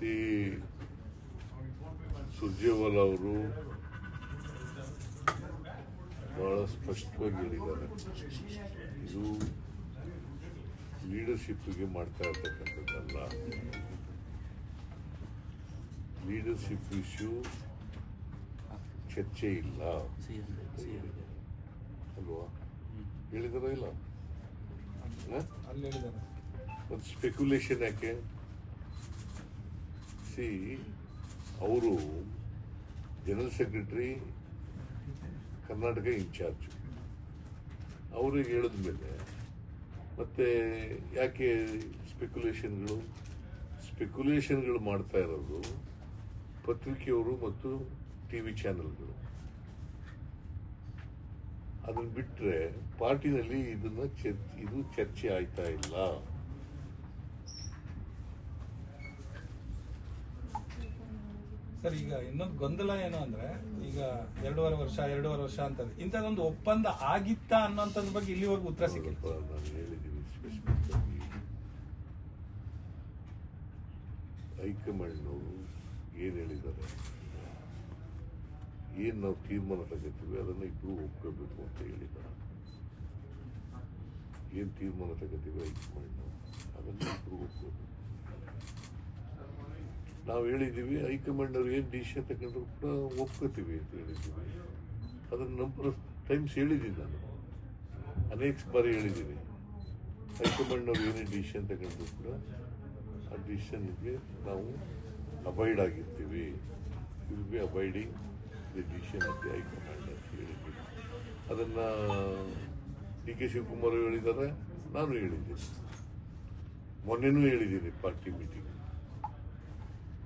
C Surjewala ಅವರು ಬಹಳ ಸ್ಪಷ್ಟವಾಗಿ ಹೇಳಿದ್ದಾರೆ ಇದು ಲೀಡರ್ಶಿಪ್ಗೆ ಮಾಡ್ತಾ ಇರ್ತಕ್ಕಂಥದ್ದಲ್ಲ. ಲೀಡರ್ಶಿಪ್ ಇಶ್ಯೂ ಚರ್ಚೆ ಇಲ್ಲ. ಅಲ್ವಾ? ಹೇಳಿದಾರ ಇಲ್ಲ? ಒಂದು ಸ್ಪೆಕ್ಯುಲೇಷನ್ ಯಾಕೆ? ಸಿ, ಅವರು ಜನರಲ್ ಸೆಕ್ರೆಟರಿ ಕರ್ನಾಟಕ ಇನ್ಚಾರ್ಜ್ ಅವ್ರಿಗೆ ಹೇಳಿದ್ಮೇಲೆ ಮತ್ತೆ ಯಾಕೆ ಸ್ಪೆಕ್ಯುಲೇಷನ್ಗಳು ಸ್ಪೆಕ್ಯುಲೇಷನ್ಗಳು ಮಾಡ್ತಾ ಇರೋದು ಪತ್ರಿಕೆಯವರು ಮತ್ತು ಟಿ ವಿ ಚಾನೆಲ್ಗಳು ಅದನ್ನು ಬಿಟ್ಟರೆ ಪಾರ್ಟಿನಲ್ಲಿ ಇದನ್ನು ಚರ್ ಇದು ಚರ್ಚೆ ಆಯ್ತಾ ಇಲ್ಲ? ಸರ್, ಈಗ ಇನ್ನೊಂದು ಗೊಂದಲ ಏನು ಅಂದ್ರೆ, ಈಗ ಎರಡೂವರೆ ವರ್ಷ ಎರಡೂವರೆ ವರ್ಷ ಅಂತ ಇಂಥದ್ದೊಂದು ಒಪ್ಪಂದ ಆಗಿತ್ತಾ ಅನ್ನೋಂಥದ್ರ ಬಗ್ಗೆ ಇಲ್ಲಿವರೆಗೂ ಉತ್ತರ ಸಿಕ್ಕಿಲ್ಲ. ನಾನು ಹೇಳಿದ್ದೀನಿ ಸ್ಪೆಸಿಫಿಕ್ ಆಗಿ ಹೈಕಮಾಂಡ್ನವರು ಏನು ಹೇಳಿದ್ದಾರೆ? ಏನು ನಾವು ತೀರ್ಮಾನ ತಗೋತೀವಿ? ಅದನ್ನು ಇಬ್ಬರು ಒಪ್ಕೋಬೇಕು ಅಂತ ಹೇಳಿದ್ದಾರೆ. ಏನು ತೀರ್ಮಾನ ತಗೋತೀವಿ ಹೈಕಮಾಂಡ್ ಅದನ್ನು ಇಬ್ಬರು ಒಪ್ಕೋಬೇಕು. ನಾವು ಹೇಳಿದ್ದೀವಿ ಹೈಕಮಾಂಡ್ ಅವ್ರು ಏನು ಡಿಸಿಷನ್ ತಗೊಂಡ್ರು ಕೂಡ ಒಪ್ಕೋತೀವಿ ಅಂತ ಹೇಳಿದ್ದೀವಿ. ಅದನ್ನು ನಂತರ ಟೈಮ್ಸ್ ಹೇಳಿದ್ದೀನಿ ನಾನು. ಅನೇಕ ಬಾರಿ ಹೇಳಿದ್ದೀನಿ. ಹೈಕಮಾಂಡ್ ಅವ್ರು ಏನೇ ಡಿಸಿಷನ್ ತಗೊಂಡ್ರು ಕೂಡ ಆ ಡಿಸಿಷನ್ಗೆ ನಾವು ಅಬೈಡ್ ಆಗಿರ್ತೀವಿ. Will be abiding the decision of the high command ಅಂತ ಹೇಳಿದ್ದೀನಿ ಅದನ್ನು ಡಿ ಕೆ ಶಿವಕುಮಾರ್ ಹೇಳಿದ್ದಾರೆ, ನಾನು ಹೇಳಿದ್ದೀನಿ. ಮೊನ್ನೆನೂ ಹೇಳಿದ್ದೀನಿ ಪಾರ್ಟಿ ಮೀಟಿಂಗ್.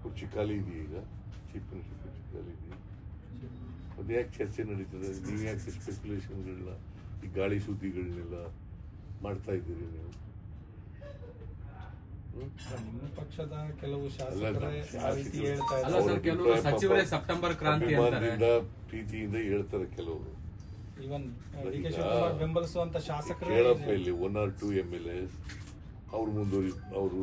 ಕುರ್ಚಿ ಖಾಲಿ ಇದೆಯಾ ಈಗ. ಚೀಫ್ ಮಿನಿಸ್ಟರ್ ಕುರ್ಚಿ ಖಾಲಿ ಇದೆಯಾ ಅದು ಯಾಕೆ ಚರ್ಚೆ ನಡೀತದೆ? ನೀವು ಯಾಕೆ ಸ್ಪೆಕ್ಯುಲೇಷನ್ಗಳನ್ನ ಈ ಗಾಳಿ ಸುದ್ದಿಗಳನ್ನೆಲ್ಲ ಮಾಡ್ತಾ ಇದ್ದೀರಿ ನೀವು? ನಿಮ್ಮ ಪಕ್ಷದ ಕೆಲವು ಶಾಸಕರೇ ಸೆಪ್ಟೆಂಬರ್ ಕ್ರಾಂತಿ ಪ್ರೀತಿಯಿಂದ ಹೇಳ್ತಾರೆ ಕೆಲವರು. ಬೆಂಬಲಿಸುವಂತ ಶಾಸಕರೇ ಹೇಳಪ್ಪ ಇಲ್ಲಿ one or two M L S ಅವ್ರು ಮುಂದುವರಿ ಅವರು.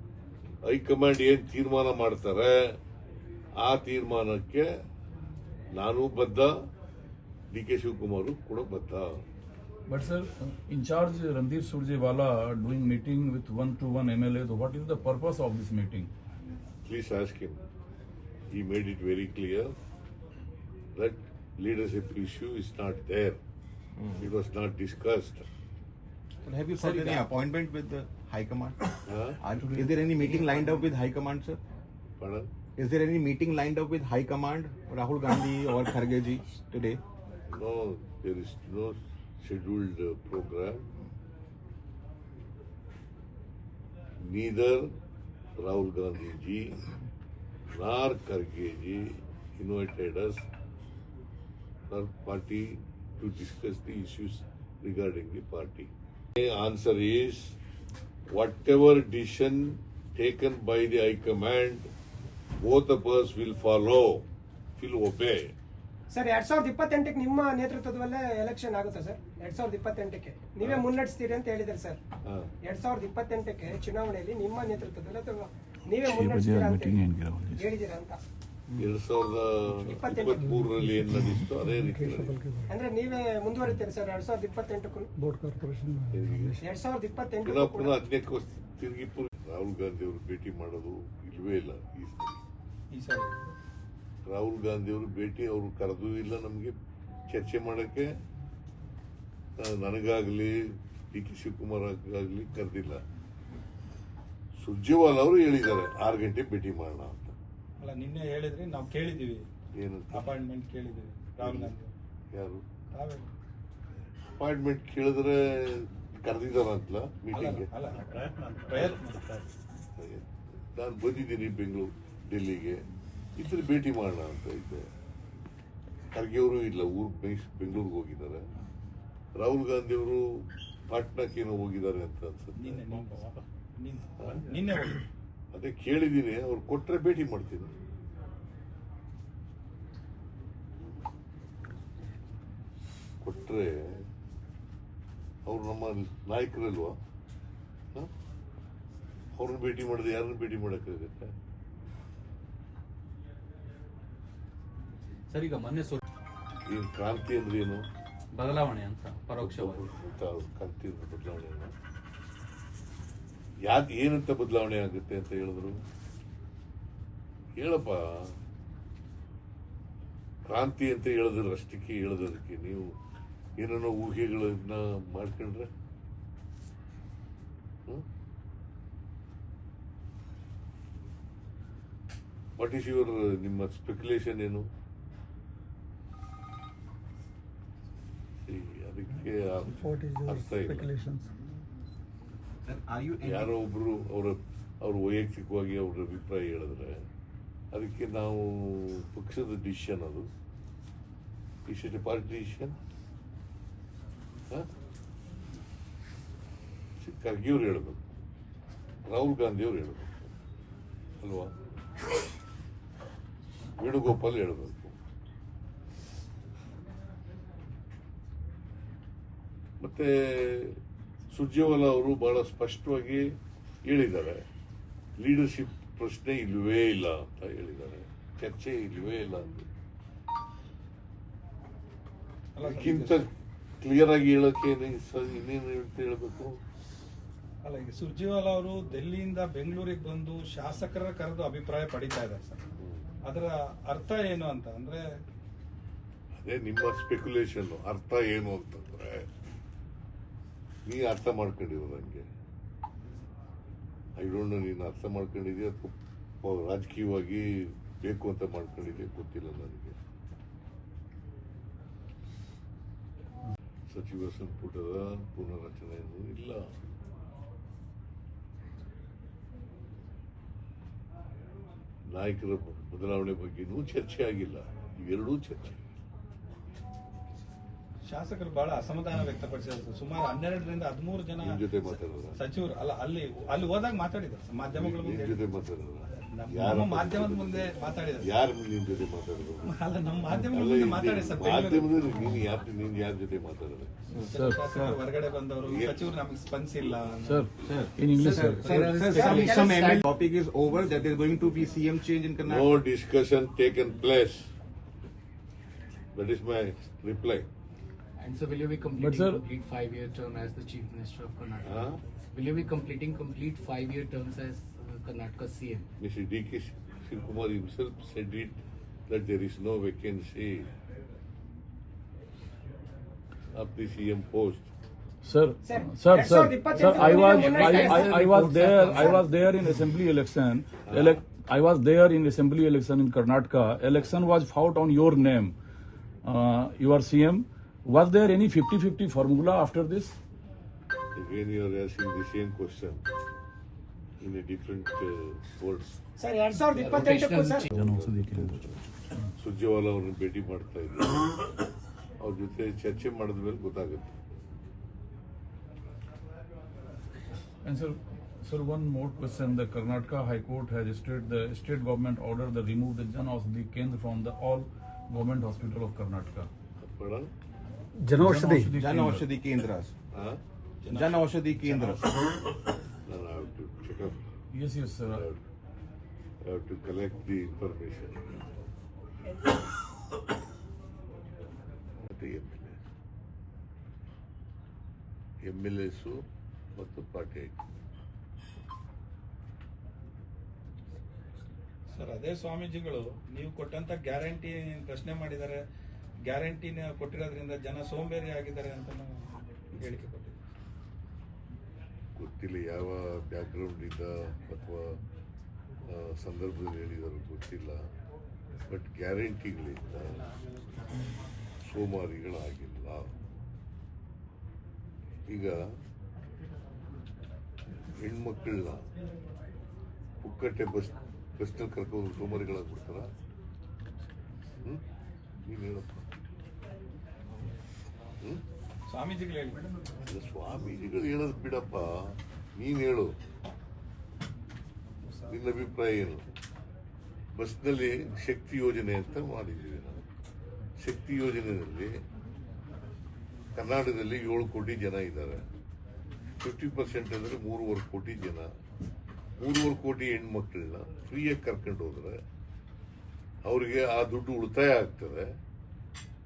ಹೈಕಮಾಂಡ್ ಏನ್ ತೀರ್ಮಾನ ಮಾಡ್ತಾರೆ ಆ ತೀರ್ಮಾನಕ್ಕೆ ನಾನು ಬದ್ಧ ಡಿ ಕೆ ಶಿವಕುಮಾರ್ ಕೂಡ ಬದ್ಧ But sir, in charge Randeep Surjewala doing meeting with one to one MLA. So what is the purpose of this meeting? Please ask him. He made it very clear that leadership issue is not there. It was not discussed. Sir, have you sought any appointment with the High Command? Huh? Are, is there any meeting lined up with High Command, sir? Pardon? Is there any meeting lined up with High Command, Rahul Gandhi or Kharge ji today? No, there is no scheduled uh, program. Neither Rahul Gandhi ji nor Kharge ji invited us, our party, to discuss the issues regarding the party. The answer is whatever decision taken by the High Command, both of us will follow, will obey. Sir ಎರಡ್ ಸಾವಿರದ ಇಪ್ಪತ್ತೆಂಟಕ್ಕೆ ನಿಮ್ಮ ನೇತೃತ್ವದಲ್ಲೇ election ಆಗುತ್ತೆ sir ಎರಡ್ ಸಾವಿರದ ಇಪ್ಪತ್ತೆಂಟಕ್ಕೆ. ನೀವೇ ಮುನ್ನಡೆಸ್ತೀರಿ ಅಂತ ಹೇಳಿದ್ರೆ sir. ಎರಡ್ ಸಾವಿರದ ಇಪ್ಪತ್ತೆಂಟಕ್ಕೆ ಚುನಾವಣೆಯಲ್ಲಿ ನಿಮ್ಮ ನೇತೃತ್ವದಲ್ಲಿ ಅಥವಾ ನೀವೇ ಮುನ್ನಡೆಸ್ತೀರಾ ಅಂತ ಹೇಳಿದ್ದೀರಾ ಅಂತ. ಎರಡ್ ಸಾವಿರದ ಇಪ್ಪತ್ತೆಂಟು. ಇಪ್ಪತ್ತ್ ಮೂರರಲ್ಲಿ ಏನ್ ನಡೀತು ಅದೇ ರೀತಿ ಅಂದ್ರೆ ನೀವೇ ಮುಂದುವರಿತೀರಿ ಸರ್ ಎರಡ್ ಸಾವಿರದ ಇಪ್ಪತ್ತೆಂಟಕ್ಕೂ. ಎರಡ್ ಸಾವಿರದ ಪುನಃ ಇಪ್ಪತ್ತೆಂಟು ಪುನಃ ಹದಿನೈದು ತಿರುಗಿ ರಾಹುಲ್ ಗಾಂಧಿ ಅವರು ಭೇಟಿ ಮಾಡೋದು ಇಲ್ವೇ ಇಲ್ಲ ಈ ಸರಿ ಈ ಸಾರಿ ರಾಹುಲ್ ಗಾಂಧಿ ಅವರು ಭೇಟಿ ಅವರು ಕರೆದು ಇಲ್ಲ ನಮಗೆ. ಚರ್ಚೆ ಮಾಡೋಕ್ಕೆ ನನಗಾಗಲಿ ಡಿ ಕೆ ಶಿವಕುಮಾರ್ ಆಗಲಿ ಕರೆದಿಲ್ಲ. ಸುರ್ಜೇವಾಲ್ ಅವರು ಹೇಳಿದ್ದಾರೆ ಆರು ಗಂಟೆ ಭೇಟಿ ಮಾಡೋಣ ಅಂತ. ಅಲ್ಲ ನಿನ್ನೆ ಹೇಳಿದ್ರಿ ನಾವು ಕೇಳಿದ್ದೀವಿ. ಏನು? ಅಪಾಯಿಂಟ್ಮೆಂಟ್ ಕೇಳಿದೀವಿ ರಾಹುಲ್ ಗಾಂಧಿ. ಯಾರು? ತಾವೇ. ಅಪಾಯಿಂಟ್ಮೆಂಟ್ ಕೇಳಿದ್ರೆ ಕರೆದಿದ್ದಾರಂತಲ್ಲ ಮೀಟಿಂಗ್ಗೆ ಅಲ್ಲ ಪ್ರಯತ್ನ ನಾನು ಬಂದಿದ್ದೀನಿ ಬೆಂಗಳೂರು ಡೆಲ್ಲಿಗೆ. ಇದ್ರೆ ಭೇಟಿ ಮಾಡೋಣ ಅಂತ ಇದ್ದೆ. ಖರ್ಗೆ ಅವರು ಇಲ್ಲ ಊರು ಬೆಂಗಳೂರಿಗೆ ಹೋಗಿದ್ದಾರೆ. ರಾಹುಲ್ ಗಾಂಧಿ ಅವರು ಪಾಟ್ನಾಕ್ಕೆ ಏನೋ ಹೋಗಿದ್ದಾರೆ ಅಂತ ಅನ್ಸುತ್ತೆ. ನಿನ್ನೆ ಅದೇ ಕೇಳಿದ್ದೀನಿ ಅವ್ರು ಕೊಟ್ಟರೆ ಭೇಟಿ ಮಾಡ್ತೀನಿ. ಕೊಟ್ಟರೆ ಅವರು ನಮ್ಮ ನಾಯಕರಲ್ವಾ? ಅವ್ರನ್ನ ಭೇಟಿ ಮಾಡಿದ್ರೆ ಯಾರನ್ನ ಭೇಟಿ ಮಾಡೋಕ್ಕಾಗತ್ತೆ? ಸರಿ ಈಗ ಮೊನ್ನೆ ಸ್ವಲ್ಪ ಏನು ಕ್ರಾಂತಿ ಅಂದ್ರೆ ಏನು? ಬದಲಾವಣೆ ಅಂತ ಪರೋಕ್ಷವಾಗಿ. ಕ್ರಾಂತಿ ಬದಲಾವಣೆ? ಯಾಕೆ ಏನಂತ ಬದಲಾವಣೆ ಆಗುತ್ತೆ ಅಂತ ಹೇಳಿದ್ರು? ಹೇಳಪ್ಪ. ಕ್ರಾಂತಿ ಅಂತ ಹೇಳಿದ್ರೆ ಅಷ್ಟಕ್ಕೆ ಹೇಳೋದಕ್ಕೆ ನೀವು ಏನೇನೋ ಊಹೆಗಳನ್ನ ಮಾಡ್ಕೊಂಡ್ರೆ? ವಾಟ್ ಈಸ್ ಯುವರ್ ನಿಮ್ಮ ಸ್ಪೆಕ್ಯುಲೇಷನ್ ಏನು? ಅದಕ್ಕೆ ಅರ್ಥ ಇಲ್ಲ. ಯಾರೋ ಒಬ್ರು ಅವರ, ಅವ್ರ ವೈಯಕ್ತಿಕವಾಗಿ ಅವ್ರ ಅಭಿಪ್ರಾಯ ಹೇಳಿದ್ರೆ, ಅದಕ್ಕೆ ನಾವು ಪಕ್ಷದ ಡಿಸಿಷನ್ ಅದು. ಇಸ್ ಪಾರ್ಟಿ ಡಿಸಿಷನ್ ಖರ್ಗೆಯವ್ರು ಹೇಳ್ಬೇಕು. ರಾಹುಲ್ ಗಾಂಧಿಯವ್ರು ಹೇಳ್ಬೇಕು. ಅಲ್ವಾ? ವೇಣುಗೋಪಾಲ್ ಹೇಳಬೇಕು. ಮತ್ತೆ ಸುರ್ಜೇವಾಲಾ ಅವರು ಬಹಳ ಸ್ಪಷ್ಟವಾಗಿ ಹೇಳಿದ್ದಾರೆ. ಲೀಡರ್ಶಿಪ್ ಪ್ರಶ್ನೆ ಇಲ್ಲವೇ ಇಲ್ಲ ಅಂತ ಹೇಳಿದ್ದಾರೆ. ಚರ್ಚೆ ಇಲ್ಲವೇ ಇಲ್ಲ ಅಂತ. ಅದಕ್ಕಿಂತ ಕ್ಲಿಯರ್ ಆಗಿ ಹೇಳಕ್ಕೆ ಏನೇ- ಇನ್ನೇನು ಅಂತ ಹೇಳ್ಬೇಕು? ಅಲ್ಲ ಈಗ ಸುರ್ಜೇವಾಲಾ ಅವರು ದೆಹಲಿಯಿಂದ ಬೆಂಗಳೂರಿಗೆ ಬಂದು ಶಾಸಕರ ಕರೆದು ಅಭಿಪ್ರಾಯ ಪಡಿತಾ ಇದ್ದಾರೆ ಸರ್. ಅದರ ಅರ್ಥ ಏನು ಅಂತ ಅಂದ್ರೆ ಅದೇ ನಿಮ್ಮ ಸ್ಪೆಕ್ಯುಲೇಷನ್ ಅರ್ಥ ಏನು ಅಂತಂದ್ರೆ ನೀ ಅರ್ಥ ಮಾಡ್ಕೊಂಡಿರೋ ನನಗೆ ಐ ಡೋಂಟ್ ನೋ ನೀನು ಅರ್ಥ ಮಾಡ್ಕೊಂಡಿದ್ಯಾ ಅಥವಾ ರಾಜಕೀಯವಾಗಿ ಬೇಕು ಅಂತ ಮಾಡ್ಕೊಂಡಿದ್ಯಾ ಗೊತ್ತಿಲ್ಲ ನನಗೆ. ಸಚಿವ ಸಂಪುಟದ ಪುನರಚನೆಯನ್ನು ಇಲ್ಲ. ನಾಯಕರ ಬದಲಾವಣೆ ಬಗ್ಗೆನೂ ಚರ್ಚೆ ಆಗಿಲ್ಲ ಇವೆರಡೂ ಚರ್ಚೆ. ಶಾಸಕರು ಬಹಳ ಅಸಮಾಧಾನ ವ್ಯಕ್ತಪಡಿಸಿದ್ರು ಸರ್. ಸುಮಾರು ಹನ್ನೆರಡರಿಂದ ಹದಿಮೂರು ಜನ ನಿಮ್ ಜೊತೆ ಮಾತಾಡಿದ್ರ ಸಚಿವರು ಅಲ್ಲ ಅಲ್ಲಿ ಅಲ್ಲಿ ಹೋದಾಗ ಮಾತಾಡಿದ್ರು ಸರ್, ಮಾಧ್ಯಮಗಳ ಮುಂದೆ ಮಾಧ್ಯಮದ ಮುಂದೆ ಮಾತಾಡಿದ್ರು ಯಾರ ನಿಮ್ ಜೊತೆ ಮಾತಾಡಿದ್ರು ಅಲ್ಲ ನಮ್ಮ ಮಾಧ್ಯಮಗಳ ಮುಂದೆ ಮಾತಾಡಿ ಸರ್. ಮಾಧ್ಯಮದಲ್ಲಿ ನೀನು ಯಾರ ನೀನ್ ಯಾರ ಜೊತೆ ಮಾತಾಡಿದ್ರೆ ಹೊರಗಡೆ ಬಂದವರು ಸಚಿವರು ನಮಗೆ ಸ್ಪಂದಿಸಿಲ್ಲ. some, some ML topic is over that there's going to be CM change in no. Discussion taken place that is my reply And so will you be completing sir- complete five-year term as the Chief Minister of Karnataka? Huh? Will you be completing complete five-year terms as uh, Karnataka CM? Mr. D.K. Kumar himself said it that there is no vacancy of the CM post. Sir, sir, uh, sir, sir, sir, I was, I, I, I was there, I was there in assembly election. Elec- I was there in assembly election in Karnataka. Election was fought on your name. Uh, you are CM. Was there any 50-50 formula after this? Again, you are asking the same question in a different uh, words. Sir ಎರಡ್ ಸಾವಿರದ ಇಪ್ಪತ್ತೆಂಟಕ್ಕೂ sir Surjewala ಅವ್ರನ್ನ ಭೇಟಿ ಮಾಡ್ತಾ ಇದ್ದೆ ಅವ್ರ ಜೊತೆ ಚರ್ಚೆ ಮಾಡಿದ ಮೇಲೆ ಗೊತ್ತಾಗುತ್ತೆ And sir, sir, one more question. The Karnataka High Court has stated the state government ordered the remove the Jan Aushadhi Kendra from the all government hospital of Karnataka. ಬೇಡ Janaushadhi. Janaushadhi Kendra. Janaushadhi Kendra. Yes sir to collect the information ಎಮಲ್ಸು ಮತ್ತು ಪಾಕ sir ಅದೇ ಸ್ವಾಮೀಜಿಗಳು ನೀವು ಕೊಟ್ಟಂತ guarantee ಪ್ರಶ್ನೆ ಮಾಡಿದ್ದಾರೆ ಗ್ಯಾರಂಟಿನ ಕೊಟ್ಟಿರೋದ್ರಿಂದ ಜನ ಸೋಂಬೇರಿ ಆಗಿದ್ದಾರೆ ಅಂತ ಹೇಳಿಕೆ ಕೊಟ್ಟಿದ್ದೀವಿ ಗೊತ್ತಿಲ್ಲ ಯಾವ ಬ್ಯಾಕ್ಗ್ರೌಂಡಿಂದ ಅಥವಾ ಆ, ಸಂದರ್ಭದಲ್ಲಿ ಹೇಳಿದಾರೋ ಗೊತ್ತಿಲ್ಲ. ಬಟ್ ಗ್ಯಾರಂಟಿಗಳಿಂದ ಸೋಮಾರಿಗಳಾಗಿಲ್ಲ. ಈಗ ಹೆಣ್ಮಕ್ಳನ್ನ ಪುಕ್ಕಟ್ಟೆ ಬಸ್ ಬಸ್ನಲ್ಲಿ ಕರ್ಕೊಂಡು ಸೋಮಾರಿಗಳಾಗ್ಬಿಡ್ತಾರ ನೀನು ಹೇಳಪ್ಪ. ಸ್ವಾಮೀಜಿಗಳು ಸ್ವಾಮೀಜಿಗಳು ಹೇಳೋದು ಬಿಡಪ್ಪ, ನೀನ್ ಹೇಳು. ನಿನ್ನ ಅಭಿಪ್ರಾಯ ಏನು? ಬಸ್ನಲ್ಲಿ ಶಕ್ತಿ ಯೋಜನೆ ಅಂತ ಮಾಡಿದ್ದೀವಿ ನಾವು. ಶಕ್ತಿ ಯೋಜನೆಯಲ್ಲಿ ಕರ್ನಾಟಕದಲ್ಲಿ ಏಳು ಕೋಟಿ ಜನ ಇದ್ದಾರೆ. ಫಿಫ್ಟಿ ಪರ್ಸೆಂಟ್ ಅಂದರೆ ಮೂರುವರೆ ಕೋಟಿ ಜನ. ಮೂರುವರೆ ಕೋಟಿ ಹೆಣ್ಮಕ್ಳನ್ನ ಫ್ರೀಯಾಗಿ ಕರ್ಕೊಂಡು ಹೋದ್ರೆ ಅವರಿಗೆ ಆ ದುಡ್ಡು ಉಳಿತಾಯ ಆಗ್ತದೆ.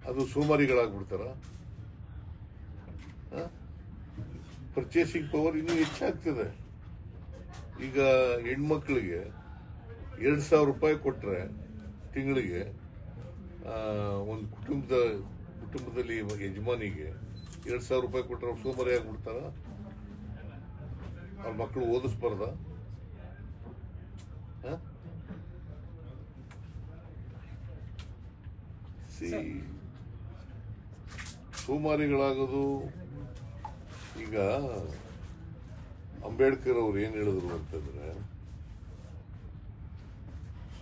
ಅದು ಸೋಮಾರಿಗಳಾಗ್ಬಿಡ್ತಾರ? ಪರ್ಚೇಸಿಂಗ್ ಪವರ್ ಇನ್ನೂ ಹೆಚ್ಚಾಗ್ತದೆ. ಈಗ ಹೆಣ್ಮಕ್ಳಿಗೆ ಎರಡು ಸಾವಿರ ರೂಪಾಯಿ ಕೊಟ್ಟರೆ ತಿಂಗಳಿಗೆ ಒಂದು ಕುಟುಂಬದ ಕುಟುಂಬದಲ್ಲಿ ಯಜಮಾನಿಗೆ ಎರಡು ಸಾವಿರ ರೂಪಾಯಿ ಕೊಟ್ಟರೆ ಅವ್ರು ಸೋಮಾರಿ ಆಗ್ಬಿಡ್ತಾರ ಅವ್ರ ಮಕ್ಕಳು ಓದಿಸ್ಬಾರ್ದ ಸೋಮಾರಿಗಳಾಗೋದು ಈಗ ಅಂಬೇಡ್ಕರ್ ಅವ್ರು ಏನ್ ಹೇಳಿದ್ರು ಅಂತಂದ್ರೆ,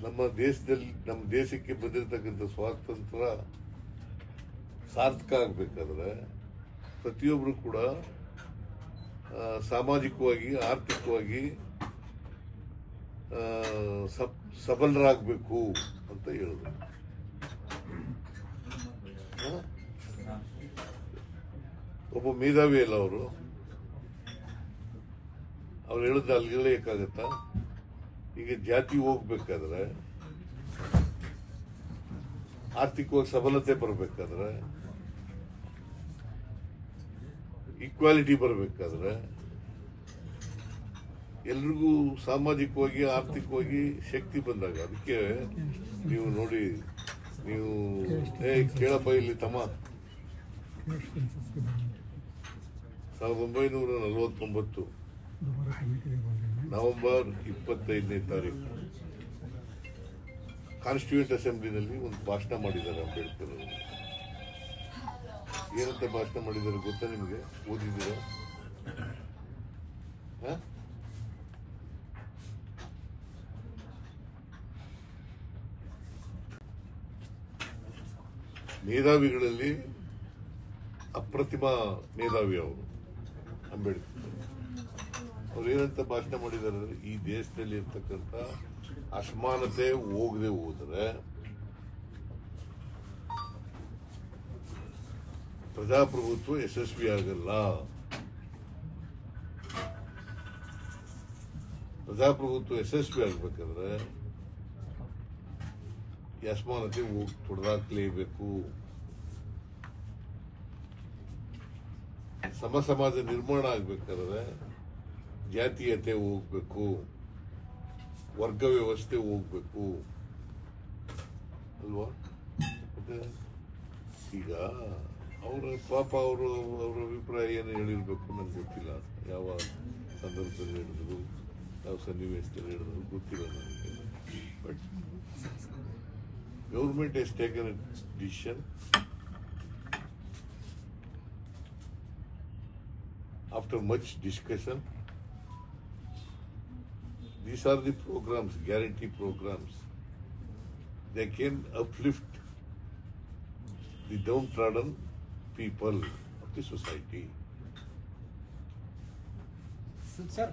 ನಮ್ಮ ದೇಶದಲ್ಲಿ, ನಮ್ಮ ದೇಶಕ್ಕೆ ಬಂದಿರತಕ್ಕಂಥ ಸ್ವಾತಂತ್ರ್ಯ ಸಾರ್ಥಕ ಆಗ್ಬೇಕಾದ್ರೆ ಪ್ರತಿಯೊಬ್ಬರು ಕೂಡ ಸಾಮಾಜಿಕವಾಗಿ, ಆರ್ಥಿಕವಾಗಿ ಸಬಲರಾಗಬೇಕು ಅಂತ ಹೇಳಿದ್ರು. ಒಬ್ಬ ಮೇಧಾವಿ ಅಲ್ಲ ಅವರು. ಅವ್ರು ಹೇಳಿದ ಅಲ್ಲಿರಲೇಕಾಗತ್ತಾ ಈಗ ಜಾತಿ ಹೋಗ್ಬೇಕಾದ್ರೆ, ಆರ್ಥಿಕವಾಗಿ ಸಬಲತೆ ಬರಬೇಕಾದ್ರೆ ಈಕ್ವಾಲಿಟಿ ಬರಬೇಕಾದ್ರೆ, ಎಲ್ರಿಗೂ ಸಾಮಾಜಿಕವಾಗಿ, ಆರ್ಥಿಕವಾಗಿ ಶಕ್ತಿ ಬಂದಾಗ, ಅದಕ್ಕೆ ನೀವು ನೋಡಿ, ನೀವು ಕೇಳಪ್ಪ, ಇಲ್ಲಿ ತಮ್ಮ. ಸಾವಿರದ ಒಂಬೈನೂರ ನಲವತ್ತೊಂಬತ್ತು ನವೆಂಬರ್ ಇಪ್ಪತ್ತೈದನೇ ತಾರೀಕು. ಕಾನ್ಸ್ಟಿಟ್ಯೂಂಟ್ ಅಸೆಂಬ್ಲಿನಲ್ಲಿ ಒಂದು ಭಾಷಣ ಮಾಡಿದ್ದಾರೆ ಅಂಬೇಡ್ಕರ್ ಅವರು. ಏನಂತ ಭಾಷಣ ಮಾಡಿದ್ದಾರೆ ಗೊತ್ತಾ ನಿಮಗೆ? ಓದಿದ್ದೀರಾ? ಮೇಧಾವಿಗಳಲ್ಲಿ ಅಪ್ರತಿಮ ಮೇಧಾವಿ ಅವರು. ಅಂಬೇಡ್ಕರ್. ಅವ್ರು ಏನಂತ ಭಾಷಣ ಮಾಡಿದ್ದಾರೆ ಈ ದೇಶದಲ್ಲಿ ಇರ್ತಕ್ಕಂಥ ಅಸಮಾನತೆ ಹೋಗದೆ ಹೋದ್ರೆ, ಪ್ರಜಾಪ್ರಭುತ್ವ ಯಶಸ್ವಿ ಆಗಲ್ಲ. ಪ್ರಜಾಪ್ರಭುತ್ವ ಯಶಸ್ವಿ ಆಗ್ಬೇಕಾದ್ರೆ ಅಸಮಾನತೆ ಹೋಗಿ ತೊಡೆದಾಕ್ಲೇಬೇಕು ಸಮ ಸಮಾಜ ನಿರ್ಮಾಣ ಆಗ್ಬೇಕಾದ್ರೆ ಜಾತೀಯತೆ ಹೋಗ್ಬೇಕು ವರ್ಗ ವ್ಯವಸ್ಥೆ ಹೋಗ್ಬೇಕು. ಅಲ್ವಾ? ಈಗ ಅವರ ಪಾಪ ಅವರು ಅವರ ಅಭಿಪ್ರಾಯ ಏನು ಹೇಳಿರ್ಬೇಕು ನಂಗೆ ಗೊತ್ತಿಲ್ಲ. ಯಾವ ಸಂದರ್ಭದಲ್ಲಿ ಹೇಳಿದ್ರು, ಯಾವ ಸನ್ನಿವೇಶದಲ್ಲಿ ಹೇಳಿದ್ರು ಗೊತ್ತಿಲ್ಲ ನನಗೆ. But government has taken decision after much discussion, these are the programs, guarantee programs. They can uplift the downtrodden people of the society. Sir